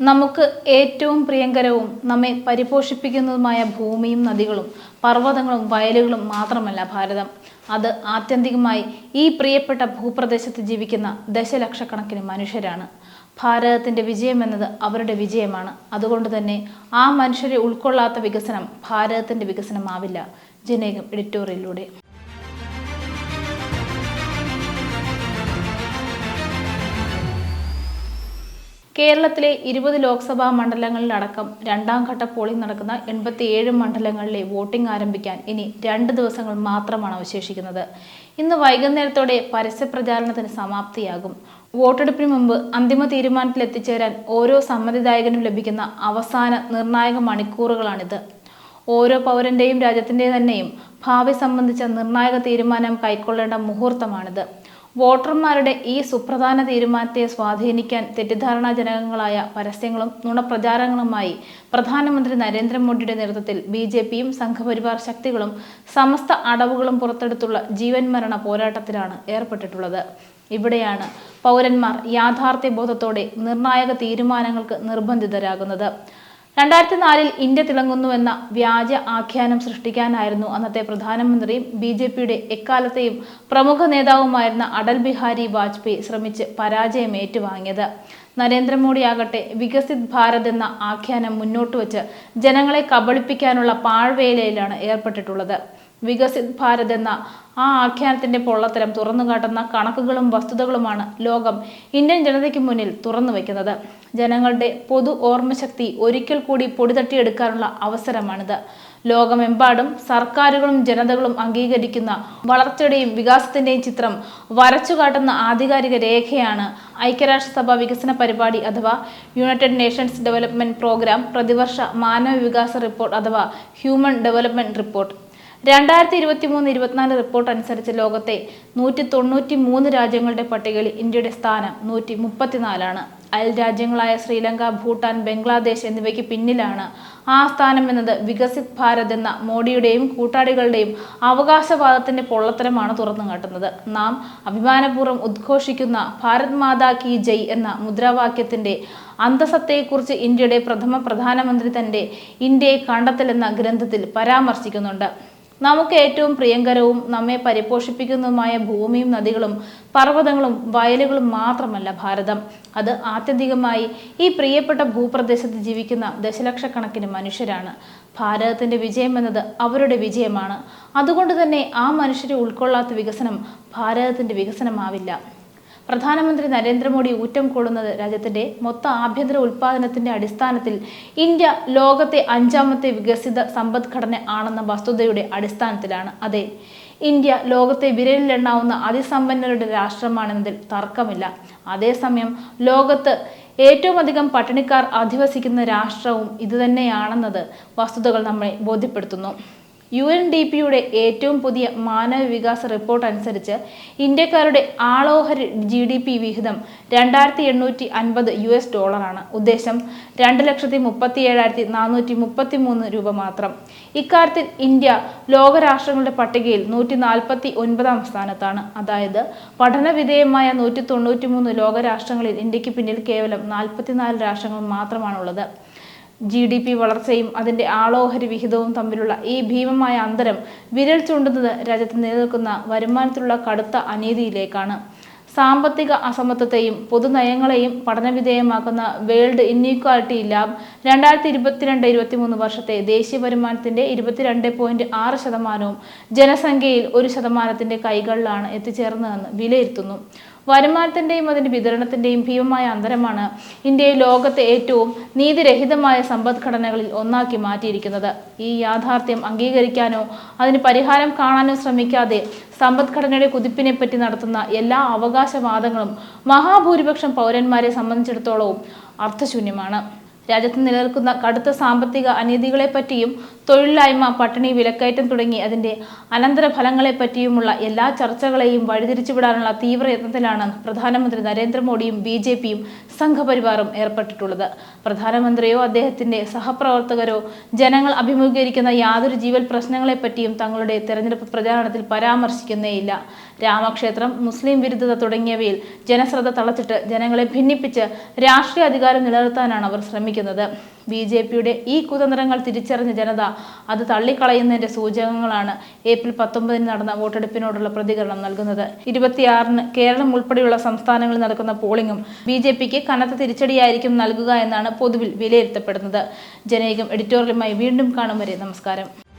നമുക്ക് ഏറ്റവും പ്രിയങ്കരവും നമ്മെ പരിപോഷിപ്പിക്കുന്നതുമായ ഭൂമിയും നദികളും പർവതങ്ങളും വയലുകളും മാത്രമല്ല ഭാരതം. അത് ആത്യന്തികമായി ഈ പ്രിയപ്പെട്ട ഭൂപ്രദേശത്ത് ജീവിക്കുന്ന ദശലക്ഷക്കണക്കിന് മനുഷ്യരാണ്. ഭാരതത്തിന്റെ വിജയമെന്നത് അവരുടെ വിജയമാണ്. അതുകൊണ്ട് തന്നെ ആ മനുഷ്യരെ ഉൾക്കൊള്ളാത്ത വികസനം ഭാരതത്തിന്റെ വികസനമാവില്ല. ജനേകം എഡിറ്റോറിയലിലൂടെ. കേരളത്തിലെ ഇരുപത് ലോക്സഭാ മണ്ഡലങ്ങളിലടക്കം രണ്ടാം ഘട്ട പോളിംഗ് നടക്കുന്ന എൺപത്തിയേഴ് മണ്ഡലങ്ങളിലെ വോട്ടിംഗ് ആരംഭിക്കാൻ ഇനി രണ്ട് ദിവസങ്ങൾ മാത്രമാണ് അവശേഷിക്കുന്നത്. ഇന്ന് വൈകുന്നേരത്തോടെ പരസ്യപ്രചാരണത്തിന് സമാപ്തിയാകും. വോട്ടെടുപ്പിന് മുമ്പ് അന്തിമ തീരുമാനത്തിൽ എത്തിച്ചേരാൻ ഓരോ സമ്മതിദായകനും ലഭിക്കുന്ന അവസാന നിർണായക മണിക്കൂറുകളാണിത്. ഓരോ പൗരന്റെയും രാജ്യത്തിന്റെ തന്നെയും ഭാവി സംബന്ധിച്ച നിർണായക തീരുമാനം കൈക്കൊള്ളേണ്ട മുഹൂർത്തമാണിത്. വോട്ടർമാരുടെ ഈ സുപ്രധാന തീരുമാനത്തെ സ്വാധീനിക്കാൻ തെറ്റിദ്ധാരണാജനകങ്ങളായ പരസ്യങ്ങളും നുണപ്രചാരങ്ങളുമായി പ്രധാനമന്ത്രി നരേന്ദ്രമോദിയുടെ നേതൃത്വത്തിൽ ബി ജെ പിയും സംഘപരിവാർ ശക്തികളും സമസ്ത അടവുകളും പുറത്തെടുത്തുള്ള ജീവൻ മരണ പോരാട്ടത്തിലാണ് ഏർപ്പെട്ടിട്ടുള്ളത്. ഇവിടെയാണ് പൗരന്മാർ യാഥാർത്ഥ്യബോധത്തോടെ നിർണായക തീരുമാനങ്ങൾക്ക് നിർബന്ധിതരാകുന്നത്. രണ്ടായിരത്തി നാലിൽ ഇന്ത്യ തിളങ്ങുന്നുവെന്ന വ്യാജ ആഖ്യാനം സൃഷ്ടിക്കാനായിരുന്നു അന്നത്തെ പ്രധാനമന്ത്രിയും ബി ജെ പിയുടെ എക്കാലത്തെയും പ്രമുഖ നേതാവുമായിരുന്ന അടൽ ബിഹാരി വാജ്പേയി ശ്രമിച്ച് പരാജയം ഏറ്റുവാങ്ങിയത്. നരേന്ദ്രമോദിയാകട്ടെ വികസിത് ഭാരത് എന്ന ആഖ്യാനം മുന്നോട്ട് വച്ച് ജനങ്ങളെ കബളിപ്പിക്കാനുള്ള പാഴ്വേലയിലാണ് ഏർപ്പെട്ടിട്ടുള്ളത്. വികസിത് ഭാരത് എന്ന ആ ആഖ്യാനത്തിന്റെ പൊള്ളത്തരം തുറന്നു കാട്ടുന്ന കണക്കുകളും വസ്തുതകളുമാണ് ലോകം ഇന്ത്യൻ ജനതയ്ക്ക് മുന്നിൽ തുറന്നു വയ്ക്കുന്നത്. ജനങ്ങളുടെ പൊതു ഓർമ്മശക്തി ഒരിക്കൽ കൂടി പൊടിതട്ടിയെടുക്കാനുള്ള അവസരമാണിത്. ലോകമെമ്പാടും സർക്കാരുകളും ജനതകളും അംഗീകരിക്കുന്ന വളർച്ചയുടെയും വികാസത്തിന്റെയും ചിത്രം വരച്ചുകാട്ടുന്ന ആധികാരിക രേഖയാണ് ഐക്യരാഷ്ട്രസഭ വികസന പരിപാടി അഥവാ യുണൈറ്റഡ് നേഷൻസ് ഡെവലപ്മെന്റ് പ്രോഗ്രാം പ്രതിവർഷ മാനവ വികാസ റിപ്പോർട്ട് അഥവാ ഹ്യൂമൻ ഡെവലപ്മെന്റ് റിപ്പോർട്ട്. രണ്ടായിരത്തി ഇരുപത്തി മൂന്ന് ഇരുപത്തിനാല് റിപ്പോർട്ട് അനുസരിച്ച് ലോകത്തെ നൂറ്റി തൊണ്ണൂറ്റി മൂന്ന് രാജ്യങ്ങളുടെ പട്ടികയിൽ ഇന്ത്യയുടെ സ്ഥാനം നൂറ്റി മുപ്പത്തിനാലാണ് അയൽ രാജ്യങ്ങളായ ശ്രീലങ്ക ഭൂട്ടാൻ ബംഗ്ലാദേശ് എന്നിവയ്ക്ക് പിന്നിലാണ് ആ സ്ഥാനം എന്നത്. വികസിത് ഭാരത് എന്ന മോഡിയുടെയും കൂട്ടാളികളുടെയും അവകാശവാദത്തിന്റെ പൊള്ളത്തരമാണ് തുറന്നു കാട്ടുന്നത്. നാം അഭിമാനപൂർവം ഉദ്ഘോഷിക്കുന്ന ഭാരത് മാതാ കി ജയ് എന്ന മുദ്രാവാക്യത്തിന്റെ അന്തസത്തയെക്കുറിച്ച് ഇന്ത്യയുടെ പ്രഥമ പ്രധാനമന്ത്രി തന്റെ ഇന്ത്യയെ കണ്ടെത്തലെന്ന ഗ്രന്ഥത്തിൽ പരാമർശിക്കുന്നുണ്ട്. നമുക്ക് ഏറ്റവും പ്രിയങ്കരവും നമ്മെ പരിപോഷിപ്പിക്കുന്നതുമായ ഭൂമിയും നദികളും പർവതങ്ങളും വയലുകളും മാത്രമല്ല ഭാരതം. അത് ആത്യന്തികമായി ഈ പ്രിയപ്പെട്ട ഭൂപ്രദേശത്ത് ജീവിക്കുന്ന ദശലക്ഷക്കണക്കിന് മനുഷ്യരാണ്. ഭാരതത്തിന്റെ വിജയം എന്നത് അവരുടെ വിജയമാണ്. അതുകൊണ്ട് തന്നെ ആ മനുഷ്യരെ ഉൾക്കൊള്ളാത്ത വികസനം ഭാരതത്തിന്റെ വികസനമാവില്ല. പ്രധാനമന്ത്രി നരേന്ദ്രമോദി ഊറ്റം കൊള്ളുന്നത് രാജ്യത്തിന്റെ മൊത്ത ആഭ്യന്തര ഉൽപാദനത്തിന്റെ അടിസ്ഥാനത്തിൽ ഇന്ത്യ ലോകത്തെ അഞ്ചാമത്തെ വികസിത സമ്പദ്ഘടന ആണെന്ന വസ്തുതയുടെ അടിസ്ഥാനത്തിലാണ്. അതെ ഇന്ത്യ ലോകത്തെ വിരലിലെണ്ണാവുന്ന അതിസമ്പന്നരുടെ രാഷ്ട്രമാണെന്നതിൽ തർക്കമില്ല. അതേസമയം ലോകത്ത് ഏറ്റവും അധികം പട്ടിണിക്കാർ അധിവസിക്കുന്ന രാഷ്ട്രവും ഇതുതന്നെയാണെന്നത് വസ്തുതകൾ നമ്മളെ ബോധ്യപ്പെടുത്തുന്നു. യു എൻ ഡി പിയുടെ ഏറ്റവും പുതിയ മാനവ വികാസ റിപ്പോർട്ട് അനുസരിച്ച് ഇന്ത്യക്കാരുടെ ആളോഹരി ജി ഡി പി വിഹിതം രണ്ടായിരത്തി എണ്ണൂറ്റി അൻപത് യു എസ് ഡോളറാണ്. ഉദ്ദേശം രണ്ട് ലക്ഷത്തി മുപ്പത്തി ഏഴായിരത്തി നാനൂറ്റി മുപ്പത്തി മൂന്ന് രൂപ മാത്രം. ഇക്കാര്യത്തിൽ ഇന്ത്യ ലോകരാഷ്ട്രങ്ങളുടെ പട്ടികയിൽ നൂറ്റി നാൽപ്പത്തി ഒൻപതാം സ്ഥാനത്താണ്. അതായത് പഠനവിധേയമായ നൂറ്റി തൊണ്ണൂറ്റി മൂന്ന് ലോകരാഷ്ട്രങ്ങളിൽ ഇന്ത്യയ്ക്ക് പിന്നിൽ കേവലം നാൽപ്പത്തിനാല് രാഷ്ട്രങ്ങൾ മാത്രമാണുള്ളത്. ജി ഡി പി വളർച്ചയും അതിന്റെ ആളോഹരി വിഹിതവും തമ്മിലുള്ള ഈ ഭീമമായ അന്തരം വിരൽ ചൂണ്ടുന്നത് രാജ്യത്ത് നിലനിൽക്കുന്ന വരുമാനത്തിലുള്ള കടുത്ത അനീതിയിലേക്കാണ്. സാമ്പത്തിക അസമത്വത്തെയും പൊതുനയങ്ങളെയും പഠനവിധേയമാക്കുന്ന വേൾഡ് ഇന്നീക്വാലിറ്റി ലാബ് രണ്ടായിരത്തി ഇരുപത്തിരണ്ട് ഇരുപത്തിമൂന്ന് വർഷത്തെ ദേശീയ വരുമാനത്തിന്റെ ഇരുപത്തിരണ്ട് പോയിന്റ് ആറ് ശതമാനവും ജനസംഖ്യയിൽ ഒരു ശതമാനത്തിന്റെ കൈകളിലാണ് എത്തിച്ചേർന്നതെന്ന് വിലയിരുത്തുന്നു. വരുമാനത്തിന്റെയും അതിന്റെ വിതരണത്തിന്റെയും ഭീമമായ അന്തരമാണ് ഇന്ത്യയെ ലോകത്തെ ഏറ്റവും നീതിരഹിതമായ സമ്പദ്ഘടനകളിൽ ഒന്നാക്കി മാറ്റിയിരിക്കുന്നത്. ഈ യാഥാർത്ഥ്യം അംഗീകരിക്കാനോ അതിന് പരിഹാരം കാണാനോ ശ്രമിക്കാതെ സമ്പദ്ഘടനയുടെ കുതിപ്പിനെ പറ്റി നടത്തുന്ന എല്ലാ അവകാശവാദങ്ങളും മഹാഭൂരിപക്ഷം പൗരന്മാരെ സംബന്ധിച്ചിടത്തോളവും അർത്ഥശൂന്യമാണ്. രാജ്യത്ത് നിലനിൽക്കുന്ന കടുത്ത സാമ്പത്തിക അനീതികളെപ്പറ്റിയും തൊഴിലില്ലായ്മ പട്ടിണി വിലക്കയറ്റം തുടങ്ങി അതിന്റെ അനന്തരഫലങ്ങളെപ്പറ്റിയുമുള്ള എല്ലാ ചർച്ചകളെയും വഴിതിരിച്ചുവിടാനുള്ള തീവ്രയത്നത്തിലാണ് പ്രധാനമന്ത്രി നരേന്ദ്രമോദിയും ബി ജെ പിയും സംഘപരിവാറും ഏർപ്പെട്ടിട്ടുള്ളത്. പ്രധാനമന്ത്രിയോ അദ്ദേഹത്തിന്റെ സഹപ്രവർത്തകരോ ജനങ്ങൾ അഭിമുഖീകരിക്കുന്ന യാതൊരു ജീവൽ പ്രശ്നങ്ങളെപ്പറ്റിയും തങ്ങളുടെ തെരഞ്ഞെടുപ്പ് പ്രചാരണത്തിൽ പരാമർശിക്കുന്നേയില്ല. രാമക്ഷേത്രം മുസ്ലിം വിരുദ്ധത തുടങ്ങിയവയിൽ ജനശ്രദ്ധ തളച്ചിട്ട് ജനങ്ങളെ ഭിന്നിപ്പിച്ച് രാഷ്ട്രീയ അധികാരം നിലനിർത്താനാണ് അവർ ശ്രമിക്കുന്നത്. ബി ജെ പിയുടെ ഈ കുതന്ത്രങ്ങൾ തിരിച്ചറിഞ്ഞ ജനത അത് തള്ളിക്കളയുന്നതിന്റെ സൂചകങ്ങളാണ് ഏപ്രിൽ പത്തൊമ്പതിന് നടന്ന വോട്ടെടുപ്പിനോടുള്ള പ്രതികരണം നൽകുന്നത്. ഇരുപത്തിയാറിന് കേരളം ഉൾപ്പെടെയുള്ള സംസ്ഥാനങ്ങളിൽ നടക്കുന്ന പോളിംഗും ബി ജെ പിക്ക് കനത്ത തിരിച്ചടിയായിരിക്കും നൽകുക എന്നാണ് പൊതുവിൽ വിലയിരുത്തപ്പെടുന്നത്. ജനേകം എഡിറ്റോറിയലുമായി വീണ്ടും കാണും വരെ. നമസ്കാരം.